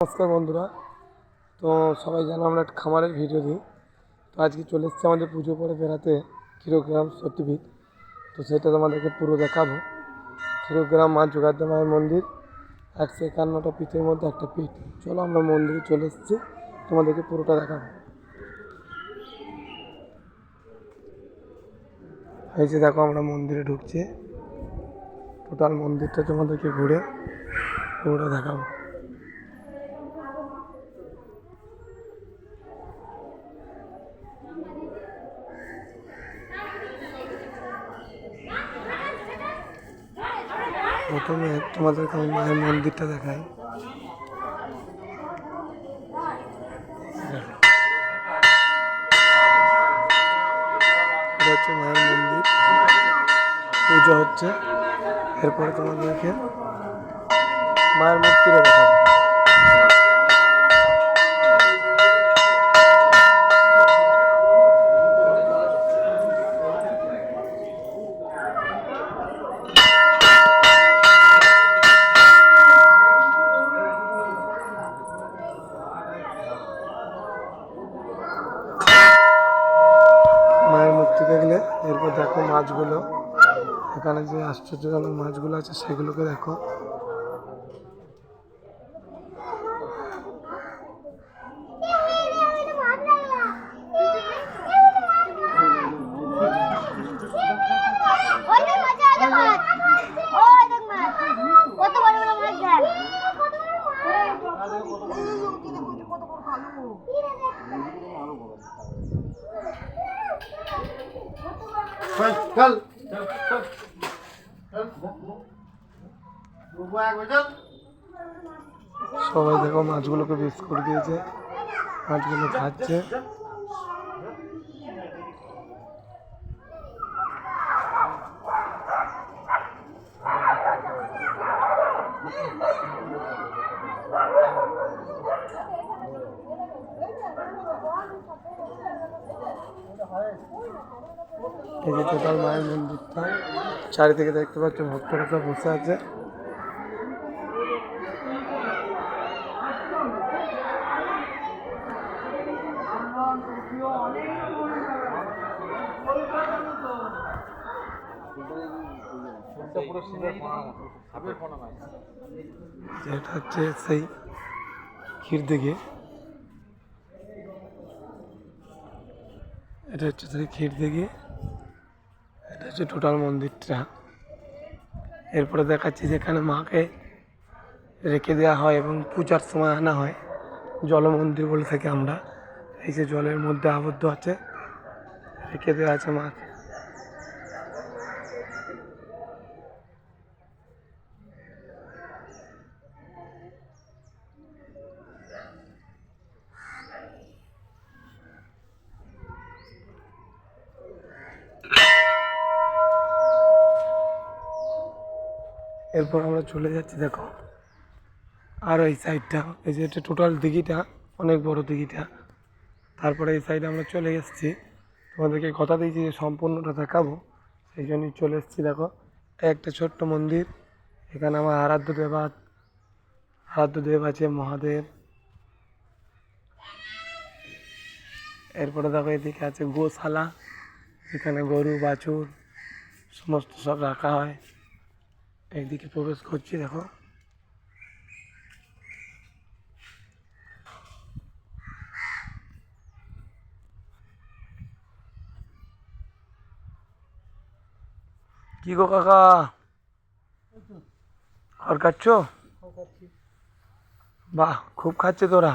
নমস্কার বন্ধুরা। তো সবাই জানো আমরা একটা খামারের ভিডিও দিই। তো আজকে চলে এসেছে আমাদের পুজো পরে বেড়াতে ক্ষীরগ্রাম সত্যিপিঠ তো সেটা তোমাদেরকে পুরো দেখাবো। ক্ষীরগ্রাম মা যোগাদ্দা মন্দির, একশো একান্নটা পিঠের মধ্যে একটা পিঠ। চলো আমরা মন্দিরে চলে এসেছি, তোমাদেরকে পুরোটা দেখাবো। এই যে দেখো আমরা মন্দিরে ঢুকছি। টোটাল মন্দিরটা তোমাদেরকে ঘুরে পুরোটা দেখাবো। প্রথমে তোমাদেরকে আমি মায়ের মন্দিরটা দেখাই। এটা হচ্ছে মায়ের মন্দির। পুজো হচ্ছে। এরপরে তোমাদেরকে মায়ের মূর্তিটা দেখাবো মায়ের মূর্তি এরপর দেখো মাছগুলো। এখানে যে আশ্চর্যজনক মাছগুলো আছে সেগুলোকে দেখো ওই দেখ মাছ আছে মাছ ওই দেখ মাছ কত বড় বড় মাছ দেখ চল সবাই দেখো মাছগুলোকে বেশ করে দিয়েছে। মাছগুলো খাচ্ছে। এই যে টোটাল মায়ের মন্দিরটা, চারিদিকে দেখতে পাচ্ছ ভক্তরা সব বসে আছে। যেটা হচ্ছে সেই ক্ষীর দিকে এটা হচ্ছে সেই ক্ষীর দিকে এটা হচ্ছে টোটাল মন্দিরটা। এরপরে দেখাচ্ছি যেখানে মাকে রেখে দেওয়া হয় এবং পূজার সময় আনা হয়। জলমন্দির বলে থাকি আমরা। এই যে জলের মধ্যে আবদ্ধ আছে, রেখে দেওয়া আছে মাকে। এরপর আমরা চলে যাচ্ছি, দেখো। আর এই সাইডটা এই যে এটা টোটাল দিঘিটা, অনেক বড় দিঘিটা। তারপরে এই সাইডে আমরা চলে এসেছি। তোমাদেরকে কথা দিয়েছি যে সম্পূর্ণটা দেখাবো। সেই জন্যই চলে এসেছি, দেখো। একটা ছোট্ট মন্দির। এখানে আমার আরাধ্য দেবা, আরাধ্য দেব আছে, মহাদেব। এরপরে দেখো, এদিকে আছে গোশালা। এখানে গরু, বাছুর, সমস্ত সব রাখা হয়। এইদিকে প্রবেশ করছি, দেখো। কি গো কাকা? খড় খাচ্ছ? বাহ, খুব খাচ্ছে তোরা।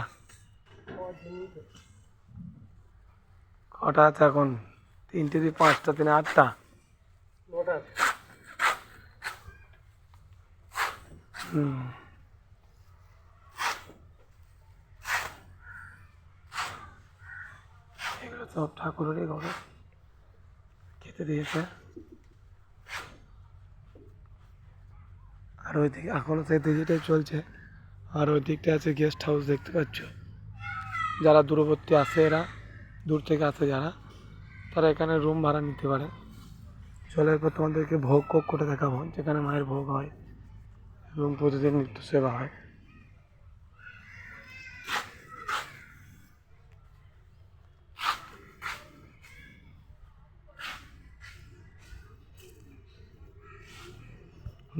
কটা আছে এখন? তিনটে দিয়ে পাঁচটা, তিনে আটটা? এগুলো সব ঠাকুরেরই ঘরে। খেতে দিয়েছে। আর ওই দিকে এখনও সেই দিঘিটাই চলছে। আর ওই দিকটা আছে গেস্ট হাউস দেখতে পাচ্ছ। যারা দূরবর্তী আসে এরা, দূর থেকে আসে যারা, তারা এখানে রুম ভাড়া নিতে পারে। চলে এরপর তোমাদেরকে ভোগ কোক করে দেখাবো, যেখানে মায়ের ভোগ হয়। এবং প্রতিদিন নিত্য সেবা হয়।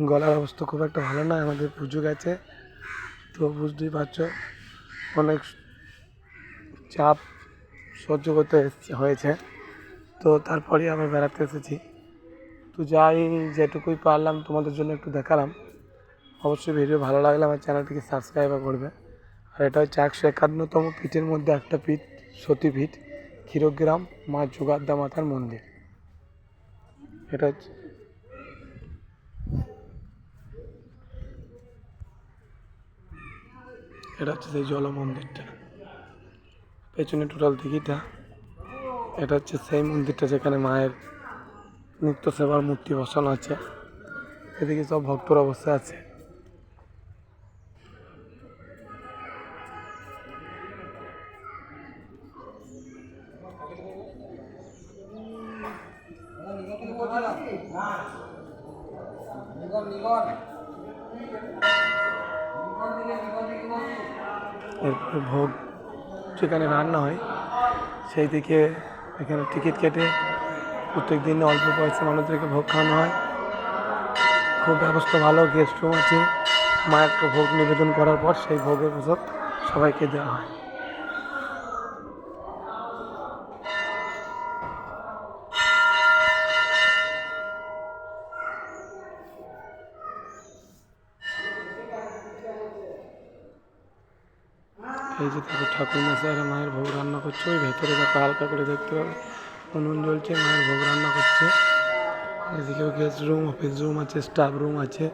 গলার অবস্থা খুব একটা ভালো নয়, আমাদের পুজো গেছে। তো বুঝতেই পারছ, অনেক চাপ সহ্য করতে হয়েছে। তো তারপরে আমরা বেড়াতে এসেছি। তো যাই যেটুকুই পারলাম তোমাদের জন্য একটু দেখালাম। অবশ্যই ভিডিও ভালো লাগলে আমার চ্যানেলটিকে সাবস্ক্রাইব করবে। আর এটা হচ্ছে একশো একান্নতম পিঠের মধ্যে একটা পিঠ সতীপীঠ ক্ষীরগ্রাম মা যোগাদ্দা মাতার মন্দির। এটা হচ্ছে এটা হচ্ছে সেই জল মন্দিরটা। পেছনে টোটাল দিঘিটা। এটা হচ্ছে সেই মন্দিরটা যেখানে মায়ের নিত্য সেবার মূর্তি বসানো আছে। এদিকে সব ভক্তরা বসে আছে। এরপরে ভোগ যেখানে রান্না হয়, সেই দিকে এখানে টিকিট কেটে প্রত্যেক দিন অল্প পয়সা মানুষদেরকে ভোগ খাওয়ানো হয়। খুব ব্যবস্থা ভালো গেস্ট রুম আছে। মায়েরকে ভোগ নিবেদন করার পর সেই ভোগের সবাইকে দেওয়া হয়। এই যে দেখো ঠাকুর মশাইরা মায়ের ভোগ রান্না করছে, ওই ভেতরে দেখো হালকা করে দেখতে পাবে উনুন জ্বলছে, মায়ের ভোগ রান্না করছে। এদিকেও গেস্ট রুম অফিস রুম আছে স্টাফ রুম আছে।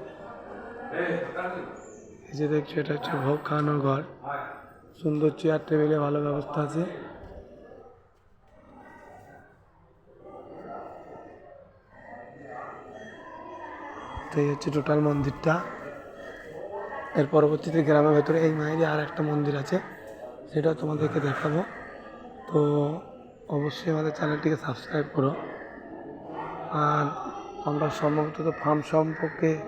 এই যে দেখছ, এটা হচ্ছে ভোগ খাওয়ানোর ঘর। সুন্দর চেয়ার টেবিলে ভালো ব্যবস্থা আছে। তো এই হচ্ছে টোটাল মন্দিরটা। এর পরবর্তীতে গ্রামের ভেতরে এই মায়েরই আর একটা মন্দির আছে। সেটা তোমাদেরকে দেখাবো। তো অবশ্যই আমাদের চ্যানেলটিকে সাবস্ক্রাইব করো। আর আমরা সম্ভবত তো ফার্ম সম্পর্কে,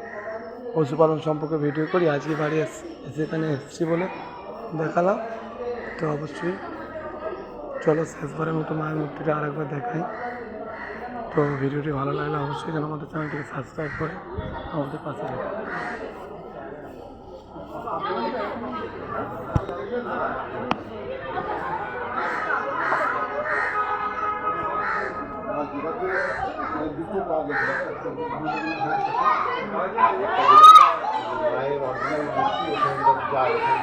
পশুপালন সম্পর্কে ভিডিও করি। আজকে বাড়ি এস- এখানে এসেছি বলে দেখালাম। তো অবশ্যই চলো শেষবারের মতো মায়ের মূর্তিটা আরেকবার দেখাই। তো ভিডিওটি ভালো লাগলে অবশ্যই যেন আমাদের চ্যানেলটিকে সাবস্ক্রাইব করে আমাদের পাশে মায়ের অর্ডিনারি মূর্তি ওখানে যায় ওখান